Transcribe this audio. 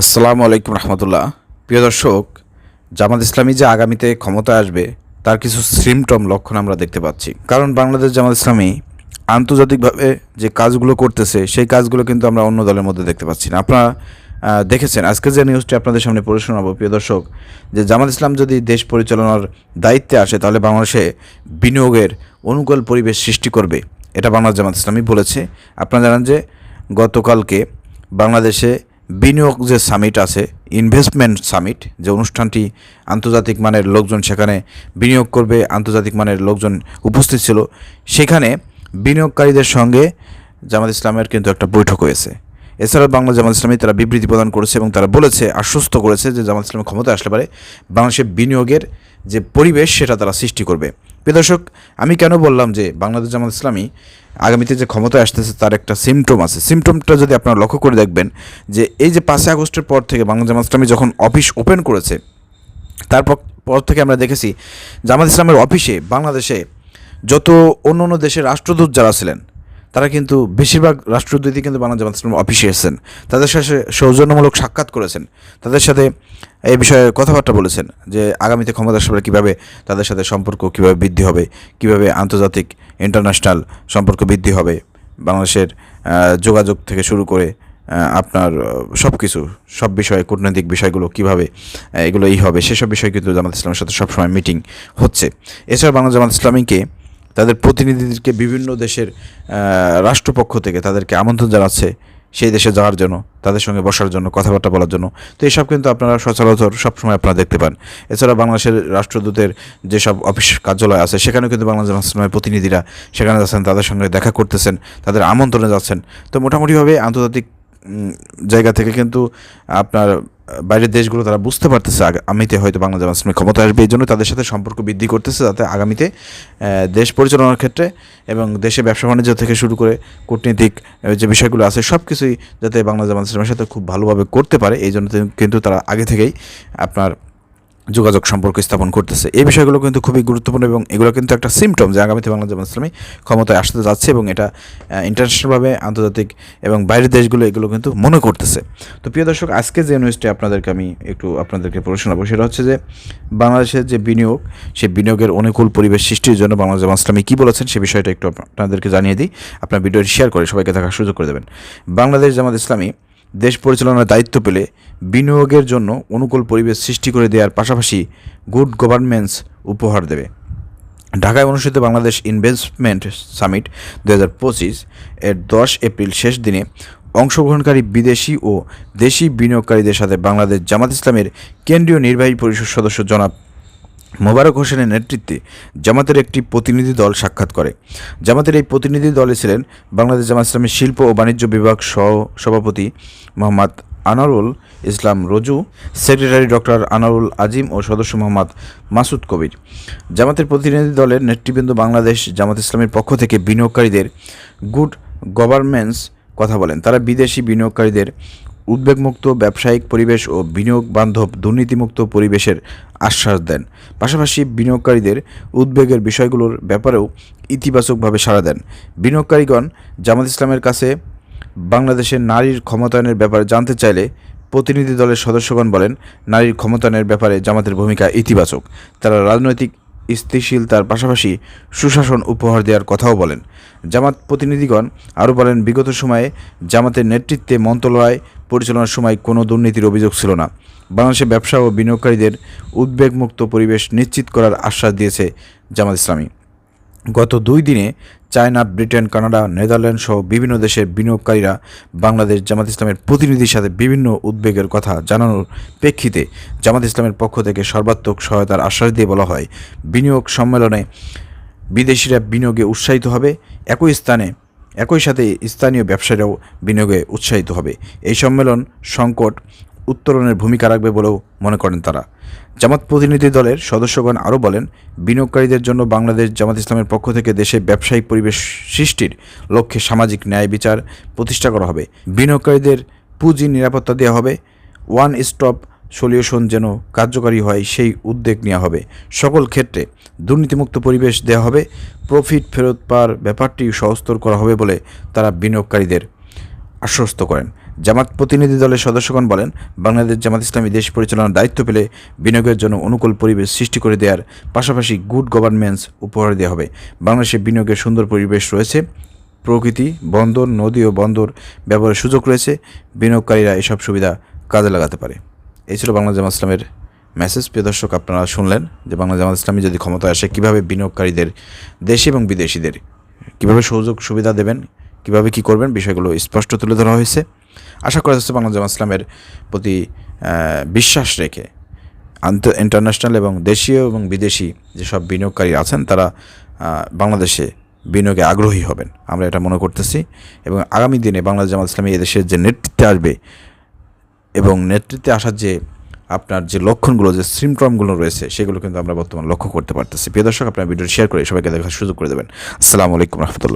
আসসালামু আলাইকুম রহমতুল্লাহ। প্রিয় দর্শক, জামাত ইসলামী যে আগামীতে ক্ষমতায় আসবে, তার কিছু সিমটম লক্ষণ আমরা দেখতে পাচ্ছি। কারণ বাংলাদেশ জামাত ইসলামী আন্তর্জাতিকভাবে যে কাজগুলো করতেছে, সেই কাজগুলো কিন্তু আমরা অন্য দলের মধ্যে দেখতে পাচ্ছি না। আপনারা দেখেছেন, আজকে যে নিউজটি আপনাদের সামনে পড়ে শোনাবো, প্রিয় দর্শক, যে জামাত ইসলাম যদি দেশ পরিচালনার দায়িত্বে আসে, তাহলে বাংলাদেশে বিনিয়োগের অনুকূল পরিবেশ সৃষ্টি করবে। এটা বাংলাদেশ জামাত ইসলামী বলেছে। আপনারা জানান যে গতকালকে বাংলাদেশে বিনিয়োগ যে সামিট আছে ইনভেস্টমেন্ট সামিট যে অনুষ্ঠানটি আন্তর্জাতিক মানের লোকজন সেখানে বিনিয়োগ করবে, আন্তর্জাতিক মানের লোকজন উপস্থিত ছিল, সেখানে বিনিয়োগকারীদের সঙ্গে জামাত ইসলামের কিন্তু একটা বৈঠক হয়েছে। এছাড়াও বাংলা জামাত ইসলামী তারা বিবৃতি প্রদান করেছে এবং তারা বলেছে, আশ্বস্ত করেছে যে জামাত ইসলামের ক্ষমতা আসলে পারে বাংলাদেশের বিনিয়োগের যে পরিবেশ সেটা তারা সৃষ্টি করবে। দর্শক, আমি কেন বললাম যে বাংলাদেশ জামাত ইসলামী আগামীতে যে ক্ষমতায় আসতেছে তার একটা সিমটম আছে। সিমটমটা যদি আপনারা লক্ষ্য করে দেখবেন যে এই যে পাঁচই আগস্টের পর থেকে বাংলা জামাত ইসলামী যখন অফিস ওপেন করেছে তারপর পর থেকে আমরা দেখেছি জামাত ইসলামের অফিসে বাংলাদেশে যত অন্য অন্য দেশের রাষ্ট্রদূত যারা ছিলেন তারা কিন্তু বেশিরভাগ রাষ্ট্রদূতই কিন্তু বাংলা জামাত ইসলামের অফিসে এসেছেন। তাদের সাথে সৌজন্যমূলক সাক্ষাৎ করেছেন। তাদের সাথে এই বিষয়ে কথাবার্তা বলেছেন যে আগামীতে ক্ষমতা আসলে কীভাবে তাদের সাথে সম্পর্ক কীভাবে বৃদ্ধি হবে, কীভাবে আন্তর্জাতিক ইন্টারন্যাশনাল সম্পর্ক বৃদ্ধি হবে, বাংলাদেশের যোগাযোগ থেকে শুরু করে আপনার সব কিছু সব বিষয়ে, কূটনৈতিক বিষয়গুলো কীভাবে এগুলো এই হবে, সেসব বিষয় কিন্তু জামাত ইসলামের সাথে সবসময় মিটিং হচ্ছে। এছাড়া বাংলা জামাত ইসলামীকে তাদের প্রতিনিধিদেরকে বিভিন্ন দেশের রাষ্ট্রপক্ষ থেকে তাদেরকে আমন্ত্রণ জানাচ্ছে সেই দেশে যাওয়ার জন্য, তাদের সঙ্গে বসার জন্য, কথাবার্তা বলার জন্য। তো এইসব কিন্তু আপনারা সচরাচর সবসময় আপনারা দেখতে পান। এছাড়া বাংলাদেশের রাষ্ট্রদূতের যেসব অফিস কার্যালয় আছে, সেখানেও কিন্তু বাংলাদেশ জামাত প্রতিনিধিরা সেখানে যাচ্ছেন, তাদের সঙ্গে দেখা করতেছেন, তাদের আমন্ত্রণে যাচ্ছেন। তো মোটামুটিভাবে আন্তর্জাতিক জায়গা থেকে কিন্তু আপনার বাইরের দেশগুলো তারা বুঝতে পারতেছে আগ- আগামীতে হয়তো বাংলাদেশ ইসলামী ক্ষমতা আসবে, এই জন্য তাদের সাথে সম্পর্ক বৃদ্ধি করতেছে যাতে আগামীতে দেশ পরিচালনার ক্ষেত্রে এবং দেশে ব্যবসা বাণিজ্য থেকে শুরু করে কূটনীতিক যে বিষয়গুলো আছে সব কিছুই যাতে বাংলাদেশ জামাত ইসলামের সাথে খুব ভালোভাবে করতে পারে, এই জন্য কিন্তু তারা আগে থেকেই আপনার যোগাযোগ সম্পর্ক স্থাপন করতেছে। এই বিষয়গুলো কিন্তু খুবই গুরুত্বপূর্ণ এবং এগুলো কিন্তু একটা সিমটম যে আগামীতে বাংলাদেশ ইসলামী ক্ষমতায় আসতে যাচ্ছে এবং এটা ইন্টারন্যাশনালভাবে আন্তর্জাতিক এবং বাইরের দেশগুলো এগুলো কিন্তু মনে করতেছে। তো প্রিয় দর্শক, আজকে যে নিউজটি আপনাদেরকে আমি একটু আপনাদেরকে পড়ে শোনাবো, সেটা হচ্ছে যে বাংলাদেশের যে বিনিয়োগ, সেই বিনিয়োগের অনুকূল পরিবেশ সৃষ্টির জন্য বাংলাদেশ ইসলামী কী বলেছেন, সে বিষয়টা একটু আপনাদেরকে জানিয়ে দিই। আপনার ভিডিওটি শেয়ার করে সবাইকে দেখার সুযোগ করে দেবেন। বাংলাদেশ জামাত ইসলামী দেশ পরিচালনার দায়িত্ব পেলে বিনিয়োগের জন্য অনুকূল পরিবেশ সৃষ্টি করে দেওয়ার পাশাপাশি গুড গভর্নমেন্টস উপহার দেবে। ঢাকায় অনুষ্ঠিত বাংলাদেশ ইনভেস্টমেন্ট সামিট দু হাজার পঁচিশ এর দশ এপ্রিল শেষ দিনে অংশগ্রহণকারী বিদেশি ও দেশি বিনিয়োগকারীদের সাথে বাংলাদেশ জামাত ইসলামের কেন্দ্রীয় নির্বাহী পরিষদ সদস্য জনাব মোবারক হোসেনের নেতৃত্বে জামাতের একটি প্রতিনিধি দল সাক্ষাৎ করে। জামাতের এই প্রতিনিধি দলে ছিলেন বাংলাদেশ জামাত ইসলামের শিল্প ও বাণিজ্য বিভাগ সহ সভাপতি মোহাম্মদ আনারুল ইসলাম রজু, সেক্রেটারি ডক্টর আনারুল আজিম ও সদস্য মোহাম্মদ মাসুদ কবির। জামাতের প্রতিনিধি দলের নেতৃবৃন্দ বাংলাদেশ জামাত ইসলামের পক্ষ থেকে বিনিয়োগকারীদের গুড গভর্নমেন্টস কথা বলেন। তারা বিদেশি বিনিয়োগকারীদের উদ্বেগমুক্ত ব্যবসায়িক পরিবেশ ও বিনিয়োগ বান্ধব দুর্নীতিমুক্ত পরিবেশের আশ্বাস দেন। পাশাপাশি বিনিয়োগকারীদের উদ্বেগের বিষয়গুলোর ব্যাপারেও ইতিবাচকভাবে সাড়া দেন। বিনিয়োগকারীগণ জামাত ইসলামের কাছে বাংলাদেশের নারীর ক্ষমতায়নের ব্যাপারে জানতে চাইলে প্রতিনিধি দলের সদস্যগণ বলেন, নারীর ক্ষমতায়নের ব্যাপারে জামাতের ভূমিকা ইতিবাচক। তারা রাজনৈতিক স্থিতিশীলতার পাশাপাশি সুশাসন উপহার দেওয়ার কথাও বলেন। জামাত প্রতিনিধিগণ আরও বলেন, বিগত সময়ে জামাতের নেতৃত্বে মন্ত্রণালয় পরিচালনার সময় কোনো দুর্নীতির অভিযোগ ছিল না। বাংলাদেশে ব্যবসা ও বিনিয়োগকারীদের উদ্বেগমুক্ত পরিবেশ নিশ্চিত করার আশ্বাস দিয়েছে জামাত ইসলামী। গত দুই দিনে চায়না, ব্রিটেন, কানাডা, নেদারল্যান্ড সহ বিভিন্ন দেশের বিনিয়োগকারীরা বাংলাদেশ জামাত ইসলামের প্রতিনিধির সাথে বিভিন্ন উদ্বেগের কথা জানানোর প্রেক্ষিতে জামাত ইসলামের পক্ষ থেকে সর্বাত্মক সহায়তার আশ্বাস দিয়ে বলা হয়, বিনিয়োগ সম্মেলনে বিদেশিরা বিনিয়োগে উৎসাহিত হবে, একই স্থানে, একই সাথে স্থানীয় ব্যবসায়ীরাও বিনিয়োগে উৎসাহিত হবে। এই সম্মেলন সংকট উত্তরণের ভূমিকা রাখবে বলেও মনে করেন তারা। জামাত প্রতিনিধি দলের সদস্যগণ আরও বলেন, বিনিয়োগকারীদের জন্য বাংলাদেশ জামাত ইসলামের পক্ষ থেকে দেশে ব্যবসায়িক পরিবেশ সৃষ্টির লক্ষ্যে সামাজিক ন্যায় বিচার প্রতিষ্ঠা করা হবে। বিনিয়োগকারীদের পুঁজি নিরাপত্তা দেওয়া হবে। ওয়ান স্টপ সলিউশন যেন কার্যকারী হয়, সেই উদ্যোগ নেওয়া হবে। সকল ক্ষেত্রে দুর্নীতিমুক্ত পরিবেশ দেওয়া হবে। প্রফিট ফেরত পাওয়ার ব্যাপারটি সহস্তর করা হবে বলে তারা বিনিয়োগকারীদের আশ্বস্ত করেন। জামাত প্রতিনিধি দলের সদস্যগণ বলেন, বাংলাদেশ জামাত ইসলামী দেশ পরিচালনার দায়িত্ব পেলে বিনিয়োগের জন্য অনুকূল পরিবেশ সৃষ্টি করে দেওয়ার পাশাপাশি গুড গভর্নমেন্স উপহার দেওয়া হবে। বাংলাদেশে বিনিয়োগের সুন্দর পরিবেশ রয়েছে, প্রকৃতি, বন্দর, নদী ও বন্দর ব্যবহারের সুযোগ রয়েছে, বিনিয়োগকারীরা এসব সুবিধা কাজে লাগাতে পারে। এই ছিল বাংলা জামাত ইসলামের মেসেজ প্রিয় দর্শক, আপনারা শুনলেন যে বাংলা জামাত ইসলামী যদি ক্ষমতায় আসে, কীভাবে বিনিয়োগকারীদের, দেশি এবং বিদেশিদের, কীভাবে সুযোগ সুবিধা দেবেন, কীভাবে কী করবেন, বিষয়গুলো স্পষ্ট তুলে ধরা হয়েছে। আশা করা যাচ্ছে বাংলা জামাত ইসলামের প্রতি বিশ্বাস রেখে আন্ত ইন্টারন্যাশনাল এবং দেশীয় এবং বিদেশি যেসব বিনিয়োগকারী আছেন তারা বাংলাদেশে বিনিয়োগে আগ্রহী হবেন। আমরা এটা মনে করতেছি এবং আগামী দিনে বাংলাদেশ জামাত ইসলামী এদেশের যে নেতৃত্বে আসবে এবং নেতৃত্বে আসার যে আপনার যে লক্ষণগুলো, যে সিমটমগুলো রয়েছে, সেগুলো কিন্তু আমরা বর্তমান লক্ষ্য করতে পারতেছি। প্রিয় দর্শক, আপনার ভিডিও শেয়ার করে সবাইকে দেখার সুযোগ করে দেবেন। আসসালামু আলাইকুম রহমতুল্লাহ।